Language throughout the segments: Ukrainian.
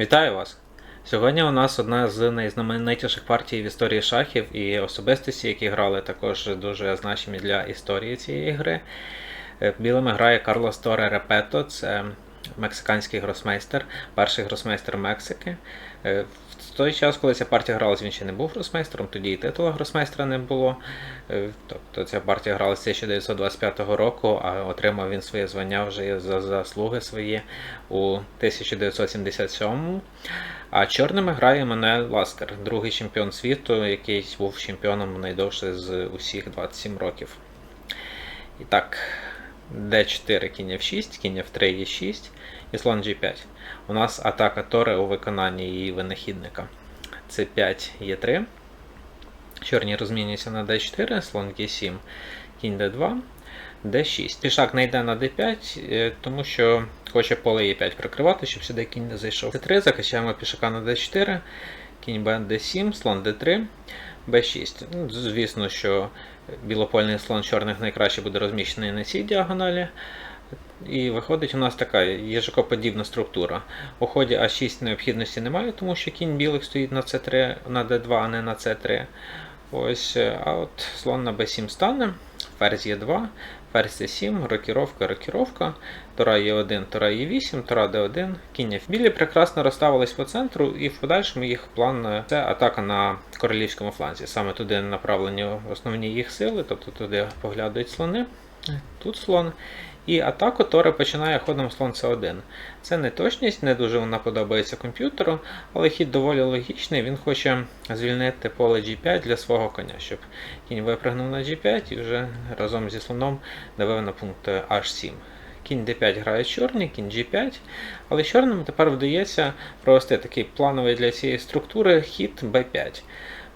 Вітаю вас! Сьогодні у нас одна з найзнаменитіших партій в історії шахів і особистості, які грали також дуже значимі для історії цієї гри. Е, Білими грає Карлос Торе Репето, це мексиканський гросмейстер, перший гросмейстер Мексики. Е, В той час, коли ця партія гралась, він ще не був гросмейстером, тоді і титула гросмейстера не було. Е, Тобто ця партія гралася з 1925 року, а отримав він своє звання вже за заслуги свої у 1977. А чорними грає Мануель Ласкер, другий чемпіон світу, який був чемпіоном найдовше з усіх 27 років. І так, D4 кінь F6, кінь F3 Е6 і слон G5. У нас атака Тори у виконанні її винахідника. C5 Е3. Чорні розмінюються на D4, слон G7, кінь D2, D6. Пішак не йде на D5, е, тому що хоче поле E5 прикривати, щоб сюди кінь не зайшов. D3, закачаємо пішака на D4, кінь Б D7, слон D3, B6. Ну, звісно, що білопольний слон чорних найкраще буде розміщений на цій діагоналі. І виходить у нас така їжакоподібна структура. У ході А6 необхідності немає, тому що кінь білих стоїть на С3, на Д2, а не на С3. Ось, е, а от слон на Б7 стане, ферзь Е2, ферзь С7, рокіровка, рокіровка, Тора є 1, Тора є 8, Тора Д1, кінь F. Білі прекрасно розставились по центру, і в подальшому їх план е, це атака на королівському фланзі. Саме туди направлені основні їх сили, тобто туди поглядають слони. Тут слон. І атаку Тора починає ходом слон С1. Це не точність, не дуже вона подобається комп'ютеру, але хід доволі логічний. Він хоче звільнити поле G5 для свого коня, щоб кінь випрыгнув на G5 і вже разом зі слоном давив на пункт H7. Кінь D5 грає чорний, кінь G5, але чорним тепер вдається провести такий плановий для цієї структури хід B5.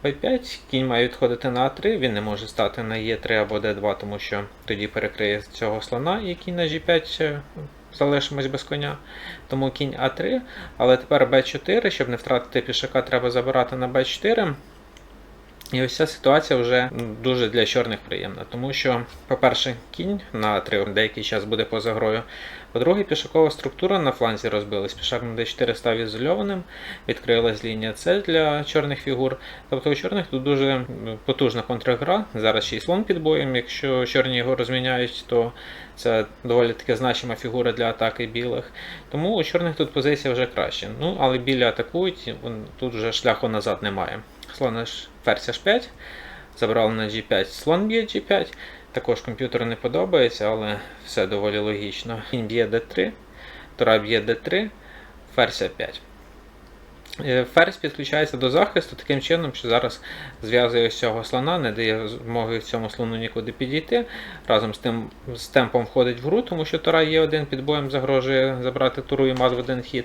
B5, кінь має відходити на А3, він не може стати на Е3 або Д2, тому що тоді перекриє цього слона, кінь на G5 е, залишимось без коня. Тому кінь А3, але тепер Б4, щоб не втратити пішака, треба забирати на Б4. І ось ця ситуація вже дуже для чорних приємна, тому що, по-перше, кінь на 3 деякий час буде поза грою. По-друге, пішакова структура на фланзі розбилась. Пішак на d4 став ізольованим, відкрилась лінія С для чорних фігур. Тобто у чорних тут дуже потужна контргра. Зараз ще й слон під боєм. Якщо чорні його розміняють, то це доволі таки значима фігура для атаки білих. Тому у чорних тут позиція вже краще. Ну, але білі атакують, тут вже шляху назад немає. Слон H, ферзь H5, забрали на G5, слон б'є G5. Також комп'ютеру не подобається, але все доволі логічно. Кінь б'є D3, Тора б'є D3, ферзь А5. Е, Ферзь підключається до захисту таким чином, що зараз зв'язує ось цього слона, не дає змоги цьому слону нікуди підійти. Разом з тим з темпом входить в гру, тому що Тора є один під боєм загрожує забрати туру і мат в один хід.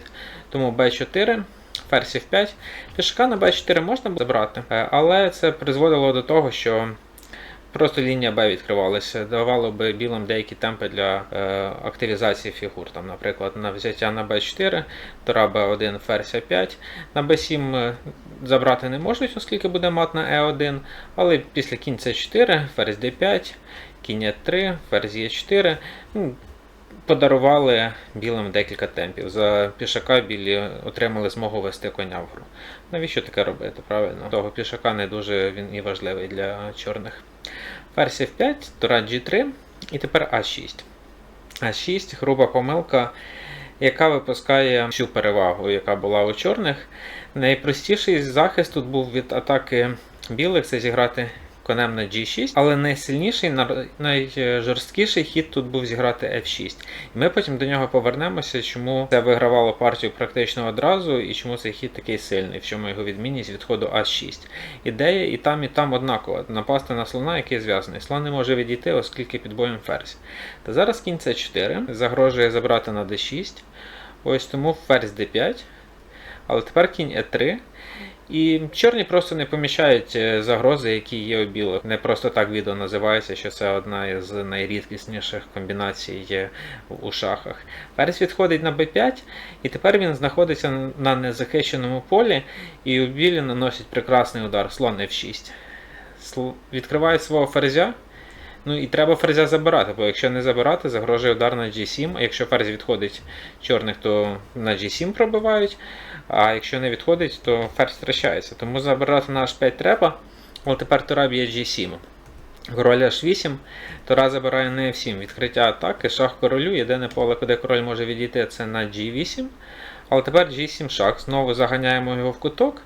Тому Б4, ферзь F5. Пішака на Б4 можна було забрати, е, але це призводило до того, що Просто лінія Б відкривалася, давало би білим деякі темпи для е, активізації фігур. Там, наприклад, на взяття на Б4, Тора Б1, ферзь А5. На Б7 е, забрати не можуть, оскільки буде мат на Е1, але після кінь С4, ферзь Д5, кінь Е3, ферзь Е4. Ну, Подарували білим декілька темпів. За пішака білі отримали змогу вести коня в гру. Навіщо таке робити? Правильно? Того пішака не дуже він і важливий для чорних. Ферзь F5, Тура G3 і тепер А6. А6 груба помилка, яка випускає всю перевагу, яка була у чорних. Найпростіший захист тут був від атаки білих це зіграти конем на G6, але найсильніший, найжорсткіший хід тут був зіграти F6. І ми потім до нього повернемося, чому це вигравало партію практично одразу, і чому цей хід такий сильний, в чому його відмінність від ходу А6. Ідея і там, і там однакова. Напасти на слона, який зв'язаний. Слон не може відійти, оскільки під боєм ферзь. Та зараз кінь С4 загрожує забрати на D6. Ось тому ферзь D5. Але тепер кінь Е3. І чорні просто не помічають е, загрози, які є у білих. Не просто так відео називається, що це одна із найрідкісніших комбінацій у шахах. Ферзь відходить на b5, і тепер він знаходиться на незахищеному полі, і у білі наносять прекрасний удар слон f6. Сл- Відкриває свого ферзя. Ну і треба ферзя забирати, бо якщо не забирати, загрожує удар на G7, а якщо ферзь відходить чорних, то на G7 пробивають, а якщо не відходить, то ферзь втрачається. Тому забирати на H5 треба. От тепер Тура б'є G7. Король H8, Тура забирає не F7. Відкриття атаки, шах королю. Єдине поле, куди король може відійти, це на G8. Але тепер G7 шах. Знову заганяємо його в куток.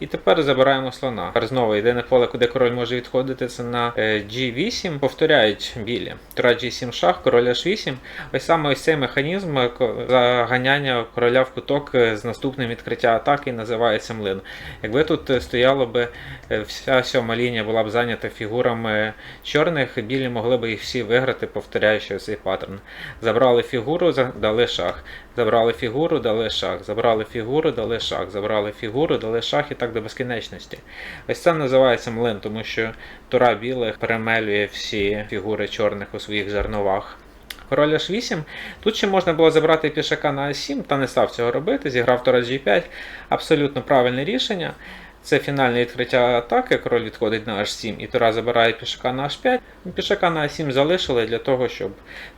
І тепер забираємо слона. Тепер знову єдине поле, куди король може відходити, це на е, G8. Повторяють білі. Тура G7 шах, король H8. Ось саме ось цей механізм е, заганяння короля в куток е, з наступним відкриття атаки називається млин. Якби тут стояло би вся сьома лінія була б зайнята фігурами чорних, білі могли б їх всі виграти, повторяючи цей паттерн. Забрали фігуру, дали шах. Забрали фігуру, дали шах. Забрали фігуру, дали шах. Забрали фігуру, дали шах і так до безкінечності. Ось це називається млин, тому що тура білих перемелює всі фігури чорних у своїх жерновах. Король H8. Тут ще можна було забрати пішака на А7, та не став цього робити. Зіграв тура G5. Абсолютно правильне рішення. Це фінальне відкриття атаки. Король відходить на H7 і Тура забирає пішака на H5. Пішака на А7 залишили для того, щоб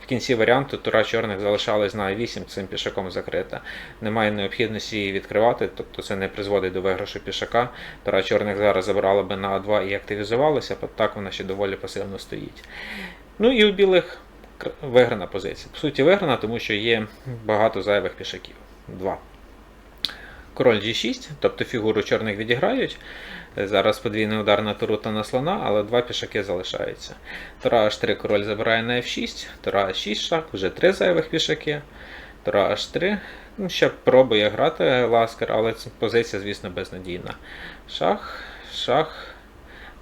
в кінці варіанту Тура чорних залишалась на А8 цим пішаком закрита. Немає необхідності її відкривати, тобто це не призводить до виграшу пішака. Тура чорних зараз забрала би на А2 і активізувалася, так вона ще доволі пасивно стоїть. Ну і у білих виграна позиція. По суті, виграна, тому що є багато зайвих пішаків. Два. Король G6, тобто фігуру чорних відіграють. Е, Зараз подвійний удар на туру та на слона, але два пішаки залишаються. Тура H3 король забирає на F6, Тура H6 шах, вже три зайвих пішаки. Тура H3. Ну, ще пробує грати ласкер, але позиція, звісно, безнадійна. Шах, шах.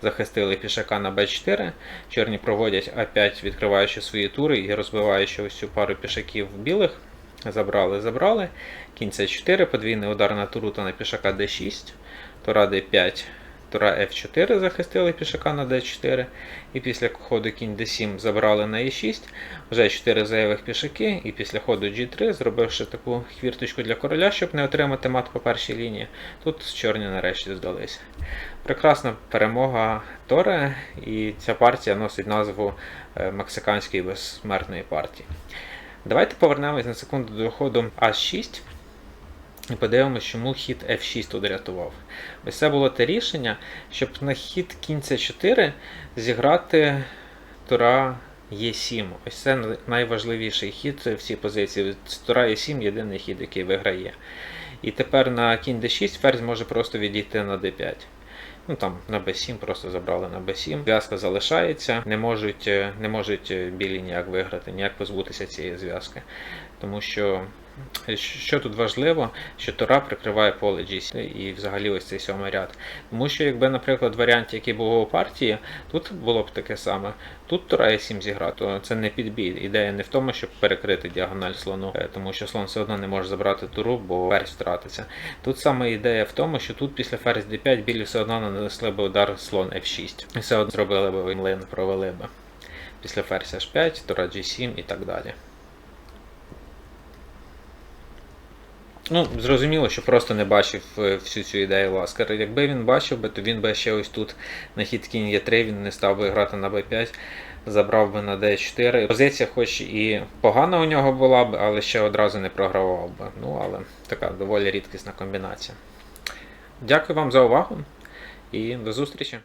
Захистили пішака на b4. Чорні проводять А5, відкриваючи свої тури і розбиваючи ось цю пару пішаків білих. Забрали, забрали. Кінь С4, подвійний удар на туру та на пішака d6. Тура d5, тура f4 захистили пішака на d4. І після ходу кінь d7 забрали на e6. Вже 4 зайвих пішаки. І після ходу g3, зробивши таку хвірточку для короля, щоб не отримати мат по першій лінії. Тут чорні нарешті здалися. Прекрасна перемога Торе, і ця партія носить назву е, Мексиканської безсмертної партії. Давайте повернемось на секунду до ходу А6 і подивимося, чому хід F6 тут рятував. Ось це було те рішення, щоб на хід кінь С4 зіграти тура Е7. Ось це найважливіший хід в цій позиції. Тура Е7 єдиний хід, який виграє. І тепер на кінь d6 ферзь може просто відійти на d5. Ну там на b7 просто забрали на b7. Зв'язка залишається, не можуть, е, не можуть е, білі ніяк виграти, ніяк позбутися цієї зв'язки. Тому що що тут важливо, що Тора прикриває поле G7 і взагалі ось цей сьомий ряд. Тому що, якби, наприклад, варіант, який був у партії, тут було б таке саме. Тут Тора Е7 зіграти, то це не підбій. Ідея не в тому, щоб перекрити діагональ слону, е, тому що слон все одно не може забрати туру, бо ферзь втратиться. Тут саме ідея в тому, що тут після ферзь d5 білі все одно нанесли б удар слон F6. І все одно зробили б млин, провели б. Після ферзь H5, тура G7 і так далі. Ну, зрозуміло, що просто не бачив е, всю цю ідею Ласкар. Якби він бачив би, то він би ще ось тут на хід кінь Е3, він не став би грати на Б5, забрав би на Д4. Позиція, хоч і погана у нього була б, але ще одразу не програвав би. Ну, але така доволі рідкісна комбінація. Дякую вам за увагу і до зустрічі!